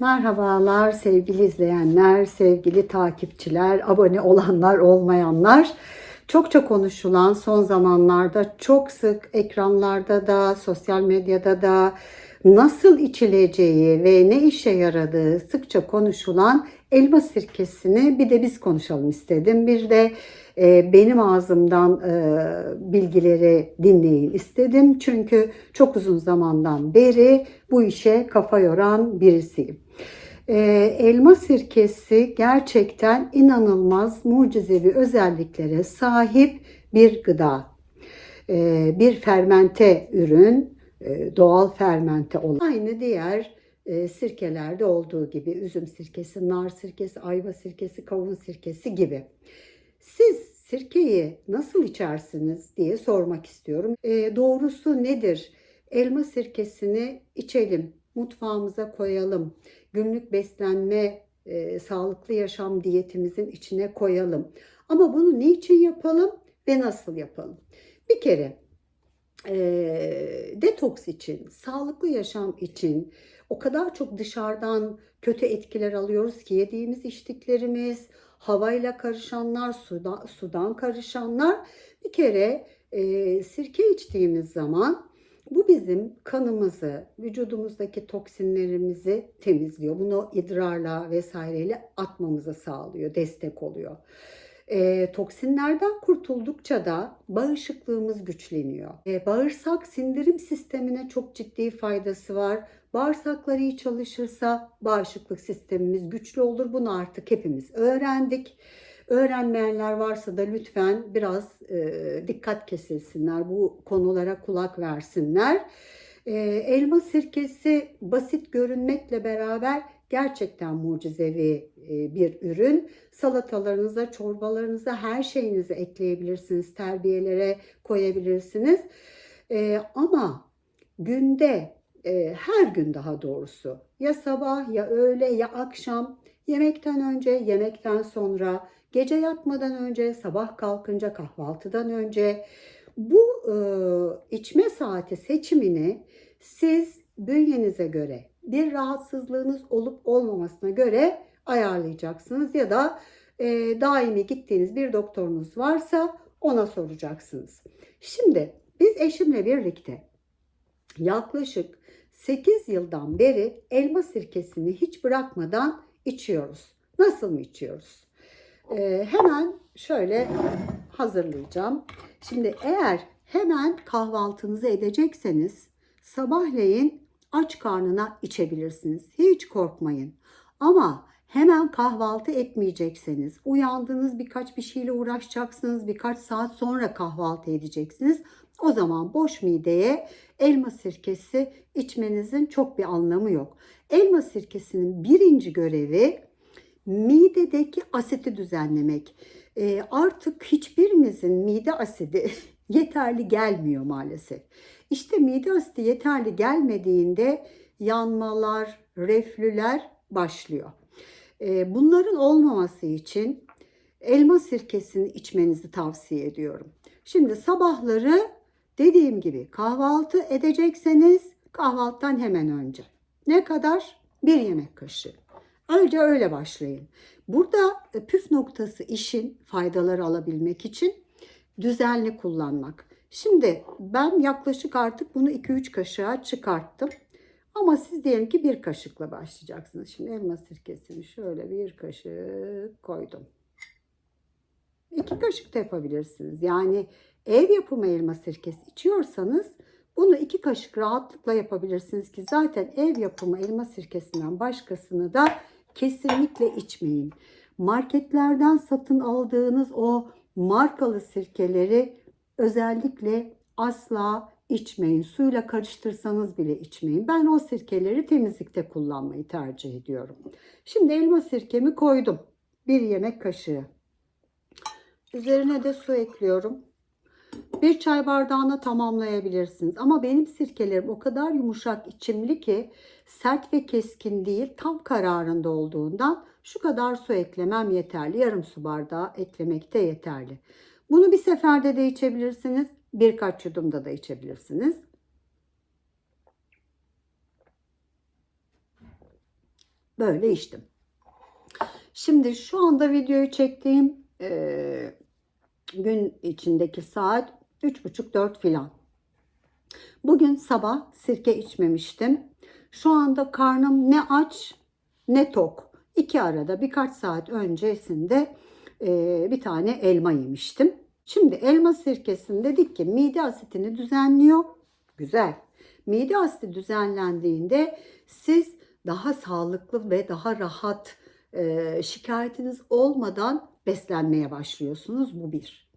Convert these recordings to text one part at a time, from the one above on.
Merhabalar sevgili izleyenler, sevgili takipçiler, abone olanlar, olmayanlar. Çokça konuşulan son zamanlarda çok sık ekranlarda da, sosyal medyada da nasıl içileceği ve ne işe yaradığı sıkça konuşulan elma sirkesini bir de biz konuşalım istedim. Bir de benim ağzımdan e, bilgileri dinleyin istedim. Çünkü çok uzun zamandan beri bu işe kafa yoran birisiyim. E, elma sirkesi gerçekten inanılmaz mucizevi özelliklere sahip bir gıda. E, bir fermente ürün, e, doğal fermente olan. Aynı diğer e, sirkelerde olduğu gibi üzüm sirkesi, nar sirkesi, ayva sirkesi, kavun sirkesi gibi. Siz sirkeyi nasıl içersiniz diye sormak istiyorum. E, doğrusu nedir? Elma sirkesini içelim, mutfağımıza koyalım, günlük beslenme, e, sağlıklı yaşam diyetimizin içine koyalım. Ama bunu niçin yapalım ve nasıl yapalım? Bir kere e, detoks için, sağlıklı yaşam için o kadar çok dışarıdan kötü etkiler alıyoruz ki yediğimiz içtiklerimiz, havayla karışanlar, sudan, sudan karışanlar bir kere e, sirke içtiğimiz zaman bu bizim kanımızı, vücudumuzdaki toksinlerimizi temizliyor. Bunu idrarla vesaireyle atmamıza sağlıyor, destek oluyor. E, toksinlerden kurtuldukça da bağışıklığımız güçleniyor. E, bağırsak sindirim sistemine çok ciddi faydası var. Bağırsakları iyi çalışırsa bağışıklık sistemimiz güçlü olur. Bunu artık hepimiz öğrendik. Öğrenmeyenler varsa da lütfen biraz e, dikkat kesilsinler. Bu konulara kulak versinler. E, elma sirkesi basit görünmekle beraber gerçekten mucizevi e, bir ürün. Salatalarınıza, çorbalarınıza, her şeyinize ekleyebilirsiniz. Terbiyelere koyabilirsiniz. E, ama günde, e, her gün daha doğrusu ya sabah ya öğle ya akşam yemekten önce, yemekten sonra, gece yatmadan önce, sabah kalkınca, kahvaltıdan önce bu içme saati seçimini siz bünyenize göre bir rahatsızlığınız olup olmamasına göre ayarlayacaksınız ya da e, daimi gittiğiniz bir doktorunuz varsa ona soracaksınız. Şimdi biz eşimle birlikte yaklaşık 8 yıldan beri elma sirkesini hiç bırakmadan içiyoruz. Nasıl mı içiyoruz? Ee, hemen şöyle hazırlayacağım. Şimdi eğer hemen kahvaltınızı edecekseniz sabahleyin aç karnına içebilirsiniz. Hiç korkmayın. Ama hemen kahvaltı etmeyecekseniz, uyandınız birkaç bir şeyle uğraşacaksınız, birkaç saat sonra kahvaltı edeceksiniz. O zaman boş mideye elma sirkesi içmenizin çok bir anlamı yok. Elma sirkesinin birinci görevi midedeki asiti düzenlemek. E, artık hiçbirimizin mide asidi yeterli gelmiyor maalesef. İşte mide asidi yeterli gelmediğinde yanmalar, reflüler başlıyor. E, bunların olmaması için elma sirkesini içmenizi tavsiye ediyorum. Şimdi sabahları dediğim gibi kahvaltı edecekseniz kahvaltıdan hemen önce. Ne kadar? Bir yemek kaşığı. Önce öyle başlayın. Burada e, püf noktası işin faydaları alabilmek için düzenli kullanmak. Şimdi ben yaklaşık artık bunu 2-3 kaşığa çıkarttım. Ama siz diyelim ki bir kaşıkla başlayacaksınız. Şimdi elma sirkesini şöyle bir kaşık koydum. İki kaşık da yapabilirsiniz. Yani ev yapımı elma sirkesi içiyorsanız bunu iki kaşık rahatlıkla yapabilirsiniz ki zaten ev yapımı elma sirkesinden başkasını da kesinlikle içmeyin. Marketlerden satın aldığınız o markalı sirkeleri özellikle asla içmeyin. Suyla karıştırsanız bile içmeyin. Ben o sirkeleri temizlikte kullanmayı tercih ediyorum. Şimdi elma sirkemi koydum. Bir yemek kaşığı. Üzerine de su ekliyorum. Bir çay bardağına tamamlayabilirsiniz. Ama benim sirkelerim o kadar yumuşak içimli ki sert ve keskin değil tam kararında olduğundan şu kadar su eklemem yeterli. Yarım su bardağı eklemek de yeterli. Bunu bir seferde de içebilirsiniz. Birkaç yudumda da içebilirsiniz. Böyle içtim. Şimdi şu anda videoyu çektiğim e, gün içindeki saat 3.30-4 filan. Bugün sabah sirke içmemiştim. Şu anda karnım ne aç ne tok. İki arada birkaç saat öncesinde bir tane elma yemiştim. Şimdi elma sirkesini dedik ki mide asitini düzenliyor. Güzel. Mide asidi düzenlendiğinde siz daha sağlıklı ve daha rahat e, şikayetiniz olmadan beslenmeye başlıyorsunuz. Bu bir.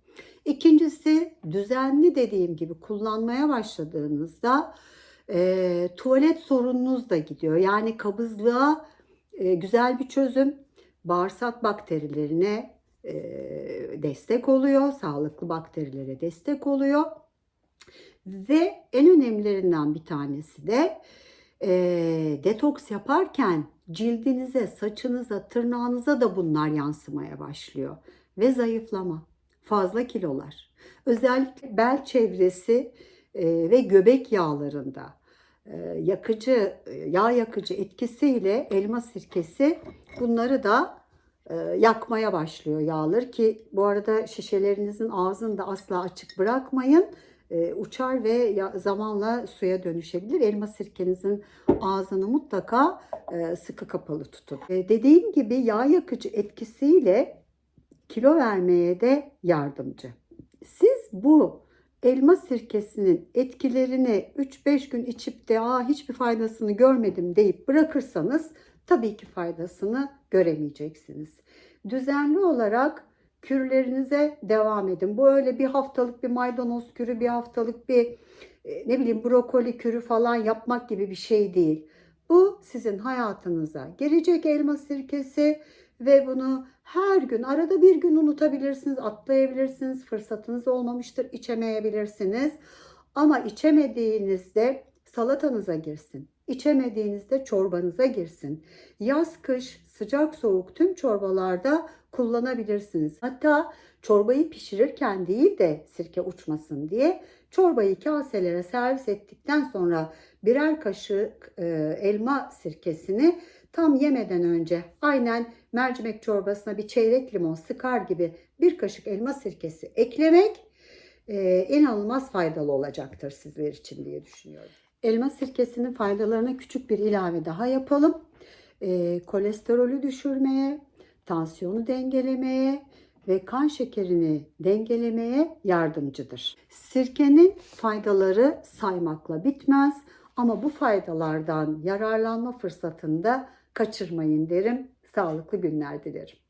İkincisi düzenli dediğim gibi kullanmaya başladığınızda e, tuvalet sorununuz da gidiyor. Yani kabızlığa e, güzel bir çözüm. Bağırsak bakterilerine destek oluyor. Sağlıklı bakterilere destek oluyor. Ve en önemlilerinden bir tanesi de e, detoks yaparken cildinize, saçınıza, tırnağınıza da bunlar yansımaya başlıyor. Ve zayıflama, fazla kilolar. Özellikle bel çevresi e, ve göbek yağlarında yakıcı, yağ yakıcı etkisiyle elma sirkesi bunları da yakmaya başlıyor yağları ki bu arada şişelerinizin ağzını da asla açık bırakmayın. E, uçar ve zamanla suya dönüşebilir. Elma sirkenizin ağzını mutlaka e, sıkı kapalı tutun. E, dediğim gibi yağ yakıcı etkisiyle kilo vermeye de yardımcı. Siz bu elma sirkesinin etkilerini 3-5 gün içip de Aa, hiçbir faydasını görmedim deyip bırakırsanız tabii ki faydasını göremeyeceksiniz. Düzenli olarak kürlerinize devam edin. Bu öyle bir haftalık bir maydanoz kürü, bir haftalık bir e, ne bileyim brokoli kürü falan yapmak gibi bir şey değil. Bu sizin hayatınıza girecek elma sirkesi ve bunu her gün arada bir gün unutabilirsiniz, atlayabilirsiniz. Fırsatınız olmamıştır, içemeyebilirsiniz. Ama içemediğinizde salatanıza girsin. İçemediğinizde çorbanıza girsin. Yaz, kış, sıcak, soğuk tüm çorbalarda kullanabilirsiniz. Hatta çorbayı pişirirken değil de sirke uçmasın diye çorbayı kaselere servis ettikten sonra birer kaşık e, elma sirkesini tam yemeden önce aynen mercimek çorbasına bir çeyrek limon sıkar gibi bir kaşık elma sirkesi eklemek e, inanılmaz faydalı olacaktır sizler için diye düşünüyorum. Elma sirkesinin faydalarına küçük bir ilave daha yapalım. E, kolesterolü düşürmeye, tansiyonu dengelemeye ve kan şekerini dengelemeye yardımcıdır. Sirkenin faydaları saymakla bitmez ama bu faydalardan yararlanma fırsatını da kaçırmayın derim. Sağlıklı günler dilerim.